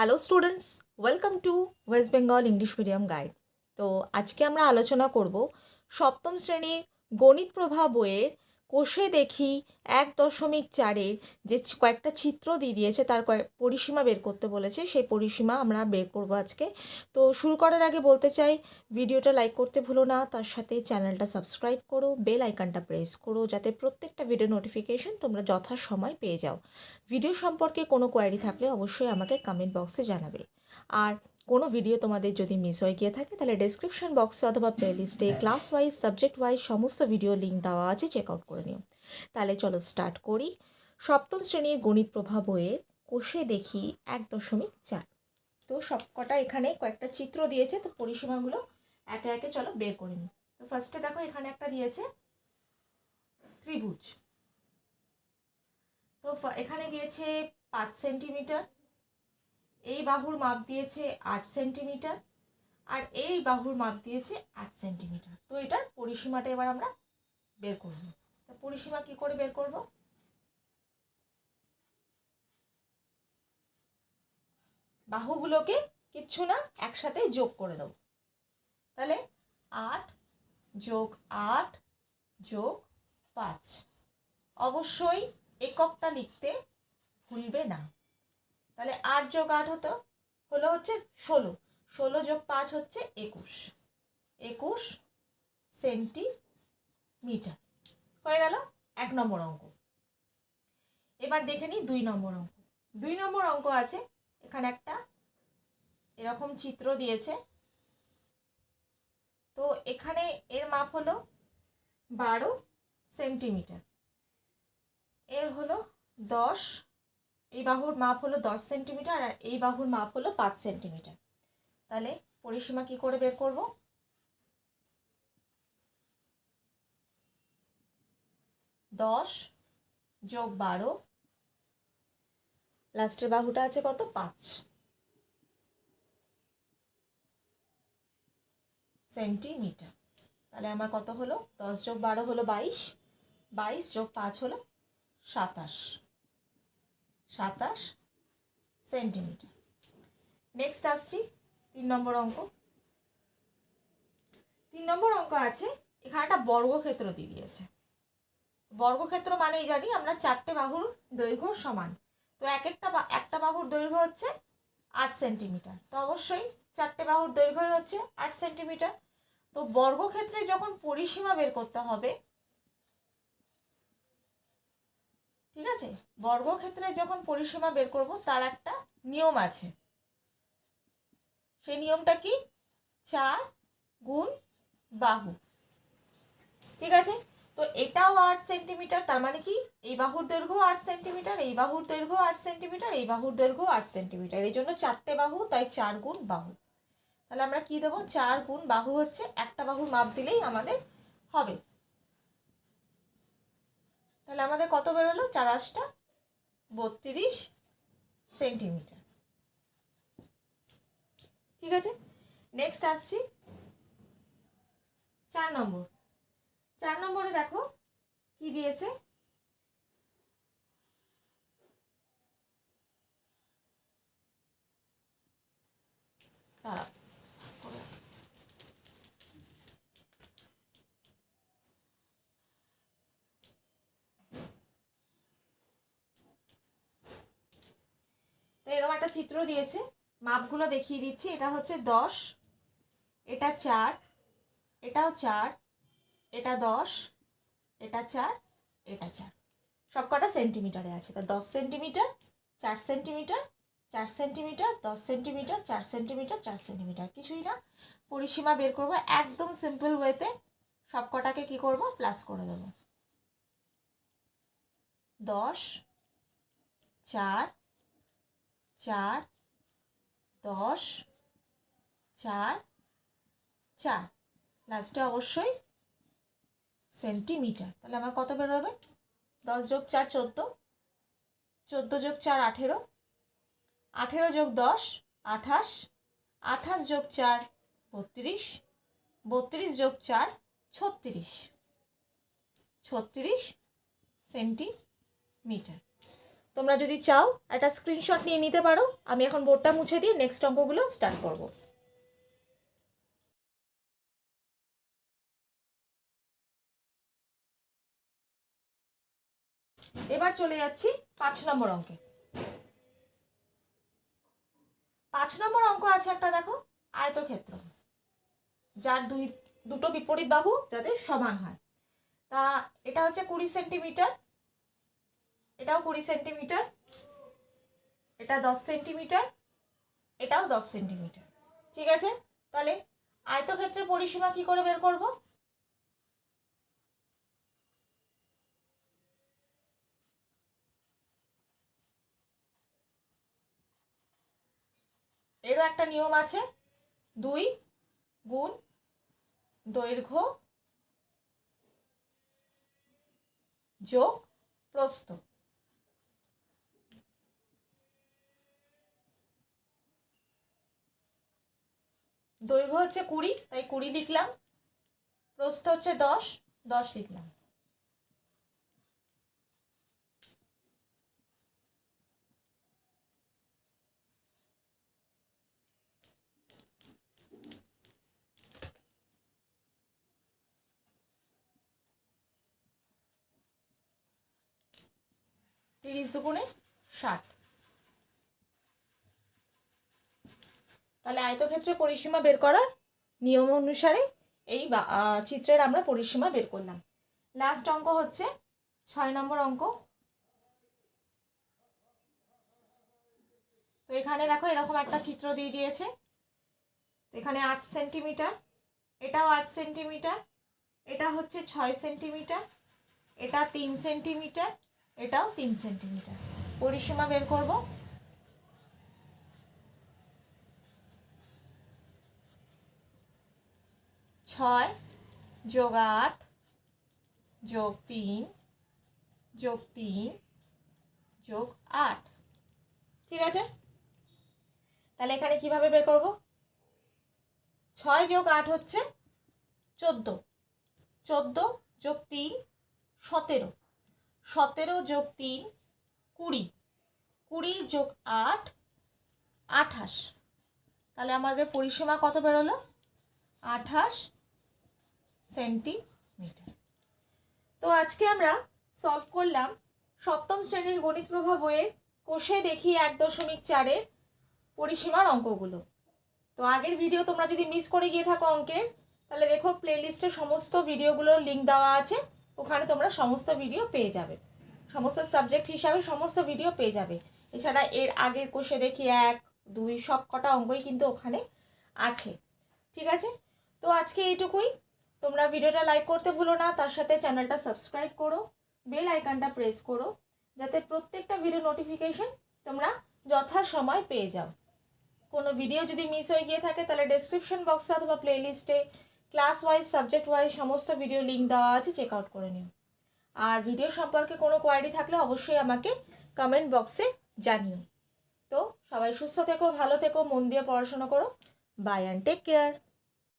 Hello students welcome to West Bengal English medium guide তো আজকে আমরা আলোচনা করব সপ্তম শ্রেণির গণিত প্রভা বইয়ের কোষে দেখি এক দশমিক চারের যে কয়েকটা চিত্র দিয়ে দিয়েছে, তার কয়েক পরিসীমা বের করতে বলেছে, সেই পরিসীমা আমরা বের করব আজকে। তো শুরু করার আগে বলতে চাই, ভিডিওটা লাইক করতে ভুলো না, তার সাথে চ্যানেলটা সাবস্ক্রাইব করো, বেল আইকনটা প্রেস করো, যাতে প্রত্যেকটা ভিডিও নোটিফিকেশন তোমরা যথাসময় পেয়ে যাও। ভিডিও সম্পর্কে কোনো কোয়ারি থাকলে অবশ্যই আমাকে কমেন্ট বক্সে জানাবে। আর কোনো ভিডিও তোমাদের যদি মিস হয়ে গিয়ে থাকে, তাহলে ডেসক্রিপশন বক্সে অথবা প্লেলিস্টে ক্লাস ওয়াইজ সাবজেক্ট ওয়াইজ সমস্ত ভিডিও লিঙ্ক দেওয়া আছে চেক আউট করে নিও। তাহলে চলো স্টার্ট করি। সপ্তম শ্রেণির গণিত প্রভা বইয়ের কোষে দেখি এক দশমিক চার। তো সবকটা এখানে কয়েকটা চিত্র দিয়েছে, তো পরিসীমাগুলো একে একে চলো বের করে নিই। তো ফার্স্টে দেখো এখানে একটা দিয়েছে ত্রিভুজ। তো এখানে দিয়েছে পাঁচ সেন্টিমিটার এই বাহুর মাপ দিয়েছে আট সেন্টিমিটার আর এই বাহুর মাপ দিয়েছে আট সেন্টিমিটার। তো এটার পরিসীমাটা এবার আমরা বের করব তো পরিসীমা কি করে বের করব? বাহুগুলোকে কিচ্ছু না, একসাথে যোগ করে দেবো। তাহলে আট যোগ আট যোগ পাঁচ। অবশ্যই এককটা লিখতে ভুলবে না। তাহলে আট যোগ আট হতো, হলো হচ্ছে ষোলো। ষোলো যোগ পাঁচ হচ্ছে একুশ। একুশ সেন্টিমিটার। হয়ে গেল এক নম্বর অঙ্ক। এবার দেখে নিই দুই নম্বর অঙ্ক। দুই নম্বর অঙ্ক আছে, এখানে একটা এরকম চিত্র দিয়েছে। তো এখানে এর মাপ হলো বারো সেন্টিমিটার। এর হলো দশ এই বাহুর মাপ হলো দশ সেন্টিমিটার আর এই বাহুর মাপ হলো পাঁচ সেন্টিমিটার। তাহলে পরিসীমা কি করে বের করব? দশ যোগ বারো, লাস্টের বাহুটা আছে কত? পাঁচ সেন্টিমিটার। তাহলে আমার কত হলো? দশ যোগ বারো হলো বাইশ বাইশ যোগ পাঁচ হলো সাতাশ। সাতাশ সেন্টিমিটার। নেক্সট আসছি, তিন নম্বর অঙ্ক। তিন নম্বর অঙ্ক আছে, এখানে একটা বর্গক্ষেত্র দিয়ে দিয়েছে। বর্গক্ষেত্র মানেই জানি আমরা চারটে বাহুর দৈর্ঘ্য সমান। তো এক একটা একটা বাহুর দৈর্ঘ্য হচ্ছে আট সেন্টিমিটার। তো অবশ্যই চারটে বাহুর দৈর্ঘ্যই হচ্ছে আট সেন্টিমিটার। তো বর্গক্ষেত্রে যখন পরিসীমা বের করতে হবে ঠিক আছে? বর্গক্ষেত্রে যখন পরিসীমা বের করব, তার একটা নিয়ম আছে। সেই নিয়মটা কি? চার গুণ বাহু। ঠিক আছে? তো এটাও আট সেন্টিমিটার, তার মানে কি? এই বাহুর দৈর্ঘ্য আট সেন্টিমিটার, এই বাহুর দৈর্ঘ্য আট সেন্টিমিটার, এই বাহুর দৈর্ঘ্য আট সেন্টিমিটার। এই জন্য চারটে বাহু, তাই চার গুণ বাহু। তাহলে আমরা কি দেবো? চার গুণ বাহু হচ্ছে একটা বাহুর মাপ দিলেই আমাদের হবে। তাহলে আমাদের কত বেরোলো? চার আটটা বত্রিশ সেন্টিমিটার। ঠিক আছে? নেক্সট আসছি। চার নম্বর। চার নম্বরে দেখো কি দিয়েছে? দাঁড়াও। চিত্র দিয়েছে। মাপগুলো দেখিয়ে দিচ্ছি। এটা হচ্ছে দশ, এটা চার, এটাও চার, এটা দশ, এটা চার এটা চার। সব কটা সেন্টিমিটারে আছে। তা দশ সেন্টিমিটার চার সেন্টিমিটার চার সেন্টিমিটার দশ সেন্টিমিটার চার সেন্টিমিটার চার সেন্টিমিটার কিছুই না। পরিসীমা বের করব একদম সিম্পল ওয়েতে সব কটাকে কী করব? প্লাস করে দেবো। দশ, চার চার, দশ, চার চার। লাস্টে অবশ্যই সেন্টিমিটার তাহলে আমার কত বেরোবে দশ যোগ চার, চোদ্দ। চোদ্দ যোগ চার, আঠেরো। আঠেরো যোগ দশ, আঠাশ। আঠাশ যোগ চার, বত্রিশ। বত্রিশ যোগ চার, ছত্রিশ। ছত্রিশ সেন্টিমিটার তোমরা যদি চাও, একটা স্ক্রিনশট নিয়ে নিতে পারো। আমি এখন বোর্ডটা মুছে দিয়ে নেক্সট অঙ্কগুলো স্টার্ট করব। এবার চলে যাচ্ছি পাঁচ নম্বর অঙ্কে। পাঁচ নম্বর অঙ্ক আছে একটা, দেখো, আয়তক্ষেত্র। যার দুই, দুটো বিপরীত বাহু যাতে সমান হয়। তা এটা হচ্ছে কুড়ি সেন্টিমিটার এটাও কুড়ি সেন্টিমিটার, এটা দশ সেন্টিমিটার, এটাও দশ সেন্টিমিটার। ঠিক আছে? তাহলে আয়তক্ষেত্রের পরিসীমা কি করে বের করব? এরও একটা নিয়ম আছে, দুই গুণ দৈর্ঘ্য যোগ প্রস্থ। দৈর্ঘ্য হচ্ছে কুড়ি তাই কুড়ি লিখলাম। প্রস্থ হচ্ছে দশ দশ লিখলাম। তিরিশ দুগুণে ষাট। তাহলে আয়তক্ষেত্রের পরিসীমা বের করার নিয়ম অনুসারে এই চিত্রের আমরা পরিসীমা বের করলাম। লাস্ট অঙ্ক হচ্ছে ছয় নম্বর অঙ্ক। তো এখানে দেখো এরকম একটা চিত্র দিয়ে দিয়েছে। এখানে আট সেন্টিমিটার। এটাও আট সেন্টিমিটার। এটা হচ্ছে ছয় সেন্টিমিটার। এটা তিন সেন্টিমিটার। এটাও তিন সেন্টিমিটার। পরিসীমা বের করব। ছয় যোগ আট যোগ তিন যোগ তিন, যোগ আট। ঠিক আছে? তাহলে এখানে কীভাবে বের করব? ছয় যোগ আট হচ্ছে চোদ্দ। চোদ্দ যোগ তিন, সতেরো। সতেরো যোগ তিন, কুড়ি। কুড়ি যোগ আট, আঠাশ। তাহলে আমাদের পরিসীমা কত বেরোলো? আঠাশ সেন্টিমিটার। তো আজকে আমরা সলভ করলাম সপ্তম শ্রেণির গণিত প্রভা বইয়ের কোষে দেখি এক দশমিক চারের পরিসীমার অঙ্কগুলো। তো আগের ভিডিও তোমরা যদি মিস করে গিয়ে থাকো অঙ্কের, তাহলে দেখো প্লেলিস্টে সমস্ত ভিডিওগুলোর লিঙ্ক দেওয়া আছে, ওখানে তোমরা সমস্ত ভিডিও পেয়ে যাবে। সমস্ত সাবজেক্ট হিসাবে সমস্ত ভিডিও পেয়ে যাবে। এছাড়া এর আগের কোষে দেখি এক, দুই সব কটা অঙ্কই কিন্তু ওখানে আছে। ঠিক আছে? তো আজকে এইটুকুই। তোমরা ভিডিওটা লাইক করতে ভুলো না, তার সাথে চ্যানেলটা সাবস্ক্রাইব করো বেল আইকনটা প্রেস করো, যাতে প্রত্যেকটা ভিডিও নোটিফিকেশন তোমরা যথাসময় পেয়ে যাও। কোনো ভিডিও যদি মিস হয়ে গিয়ে থাকে, তাহলে ডেসক্রিপশন বক্সে অথবা প্লেলিস্টে ক্লাস ওয়াইজ সাবজেক্ট ওয়াইজ সমস্ত ভিডিও লিঙ্ক দেওয়া আছে চেক আউট করে নিও। আর ভিডিও সম্পর্কে কোনো কোয়ারি থাকলে অবশ্যই আমাকে কমেন্ট বক্সে জানিও। তো সবাই সুস্থ থেকো, ভালো থেকো, মন দিয়ে পড়াশোনা করো। By and take care